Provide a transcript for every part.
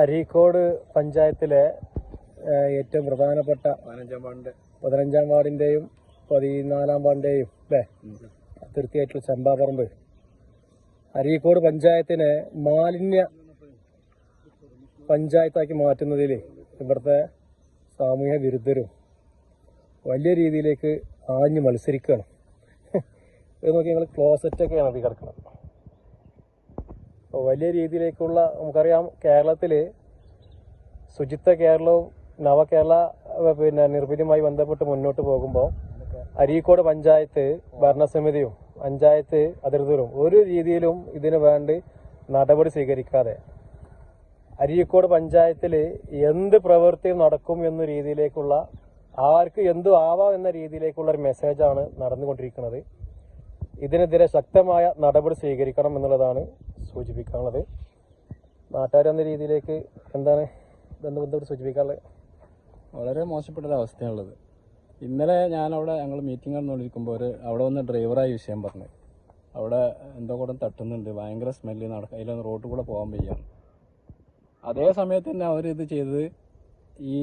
അരീക്കോട് പഞ്ചായത്തിലെ ഏറ്റവും പ്രധാനപ്പെട്ട പതിനഞ്ചാം വാർഡിന്റെ. പതിനഞ്ചാം വാർഡിന്റെയും പതിനാലാം വാർഡിന്റെയും അല്ലേ? അതിർത്തിയായിട്ടുള്ള ചെമ്പാപറമ്പ്. അരീക്കോട് പഞ്ചായത്തിനെ മാലിന്യ പഞ്ചായത്താക്കി മാറ്റുന്നതിൽ ഇവിടുത്തെ സാമൂഹ്യ വിരുദ്ധരും വലിയ രീതിയിലേക്ക് ആഞ്ഞു മത്സരിക്കുകയാണ്. ഇത് നോക്കി ഞങ്ങൾ ക്ലോസറ്റൊക്കെയാണ് അത് കിടക്കുന്നത്. വലിയ രീതിയിലേക്കുള്ള നമുക്കറിയാം കേരളത്തിൽ ശുചിത്വ കേരളവും നവകേരള പിന്നെ നിർമ്മിതിയുമായി ബന്ധപ്പെട്ട് മുന്നോട്ട് പോകുമ്പോൾ അരീക്കോട് പഞ്ചായത്ത് ഭരണസമിതിയും പഞ്ചായത്ത് അതിർത്തരും ഒരു രീതിയിലും ഇതിന് വേണ്ടി നടപടി സ്വീകരിക്കാതെ അരീക്കോട് പഞ്ചായത്തിൽ എന്ത് പ്രവൃത്തി നടക്കും എന്ന രീതിയിലേക്കുള്ള ആർക്ക് എന്തു ആവാം എന്ന രീതിയിലേക്കുള്ള ഒരു മെസ്സേജാണ് നടന്നുകൊണ്ടിരിക്കുന്നത്. ഇതിനെതിരെ ശക്തമായ നടപടി സ്വീകരിക്കണം എന്നുള്ളതാണ് സൂചിപ്പിക്കാനുള്ളത്. നാട്ടുകാരെന്ന രീതിയിലേക്ക് എന്താണ് ബന്ധുബന്ധപ്പെട്ട് സൂചിപ്പിക്കാനുള്ളത്? വളരെ മോശപ്പെട്ട അവസ്ഥയാണുള്ളത്. ഇന്നലെ ഞാനവിടെ ഞങ്ങൾ മീറ്റിംഗ് നടന്നുകൊണ്ടിരിക്കുമ്പോൾ ഒരു അവിടെ വന്ന് ഡ്രൈവറായി വിഷയം പറഞ്ഞു. അവിടെ എന്തോ കൂടെ തട്ടുന്നുണ്ട്. ഭയങ്കര സ്മെല്ല് നടക്കുക അതിലൊന്ന് റോഡിൽ കൂടെ പോകാൻ വയ്യാണ് അതേ സമയത്ത് തന്നെ അവർ ഇത് ചെയ്തത് ഈ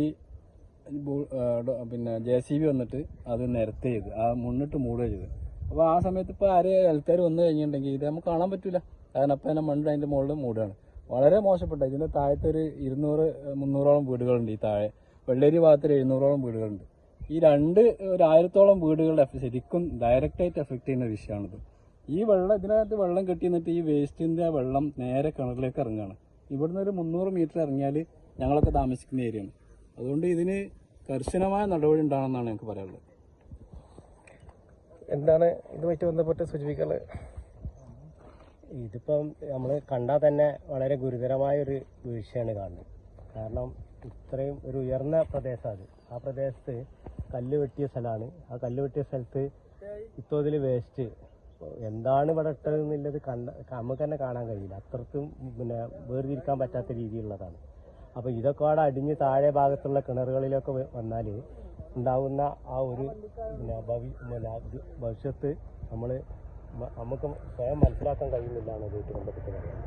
പിന്നെ ജെ സി ബി വന്നിട്ട് അത് നിരത്തി ചെയ്ത് ആ മുന്നിട്ട് മൂടുക ചെയ്ത് അപ്പോൾ ആ സമയത്ത് ഇപ്പോൾ ആര് ആൾക്കാർ വന്നു കഴിഞ്ഞിട്ടുണ്ടെങ്കിൽ ഇത് നമുക്ക് കാണാൻ പറ്റില്ല കാരണം അപ്പം തന്നെ മണ്ണ് അതിന്റെ മുകളിൽ മൂടുകയാണ് വളരെ മോശപ്പെട്ട ഇതിന്റെ താഴത്തെ ഒരു ഇരുന്നൂറ് മുന്നൂറോളം വീടുകളുണ്ട് ഈ താഴെ. വെള്ളേരി ഭാഗത്തിൽ എഴുന്നൂറോളം വീടുകളുണ്ട്. ഈ രണ്ട് ഒരു ആയിരത്തോളം വീടുകളുടെ ശരിക്കും ഡയറക്റ്റായിട്ട് എഫക്ട് ചെയ്യുന്ന വിഷയമാണിത്. ഈ വെള്ളം ഇതിനകത്ത് വെള്ളം കെട്ടി നിന്നിട്ട് ഈ വേസ്റ്റിന്റെ വെള്ളം നേരെ കിണറിലേക്ക് ഇറങ്ങുകയാണ് ഇവിടുന്ന് ഒരു മുന്നൂറ് മീറ്റർ ഇറങ്ങിയാൽ ഞങ്ങളൊക്കെ താമസിക്കുന്ന ഏരിയയാണ് അതുകൊണ്ട് ഇതിന് കർശനമായ നടപടി ഉണ്ടാകണമെന്നാണ് ഞങ്ങൾക്ക് പറയാനുള്ളത്. എന്താണ് ഇതുമായിട്ട് ബന്ധപ്പെട്ട് സൂചിപ്പിക്കുന്നത് ഇതിപ്പം നമ്മൾ കണ്ടാൽ തന്നെ വളരെ ഗുരുതരമായ ഒരു വീഴ്ചയാണ് കാണുന്നത്. കാരണം ഇത്രയും ഒരു ഉയർന്ന പ്രദേശമാണ് ആ പ്രദേശത്ത് കല്ല് വെട്ടിയ സ്ഥലമാണ്. ആ കല്ല് വെട്ടിയ സ്ഥലത്ത് ഇത്തോതിൽ വേസ്റ്റ് എന്താണ് ഇവിടെ ഇട്ടത് എന്നുള്ളത് കണ്ട നമുക്ക് തന്നെ കാണാൻ കഴിയില്ല. അത്രക്കും പിന്നെ വേർതിരിക്കാൻ പറ്റാത്ത രീതിയിലുള്ളതാണ്. അപ്പോൾ ഇതൊക്കെ അവിടെ അടിഞ്ഞ് താഴെ ഭാഗത്തുള്ള കിണറുകളിലൊക്കെ വന്നാൽ ഉണ്ടാവുന്ന ആ ഒരു പിന്നെ ഭവി ഭവിഷ്യത്ത് നമ്മൾ നമുക്ക് സ്വയം മനസ്സിലാക്കാൻ കഴിയുന്നില്ല എന്നതുമായിട്ട് ബന്ധപ്പെട്ട് പറയാം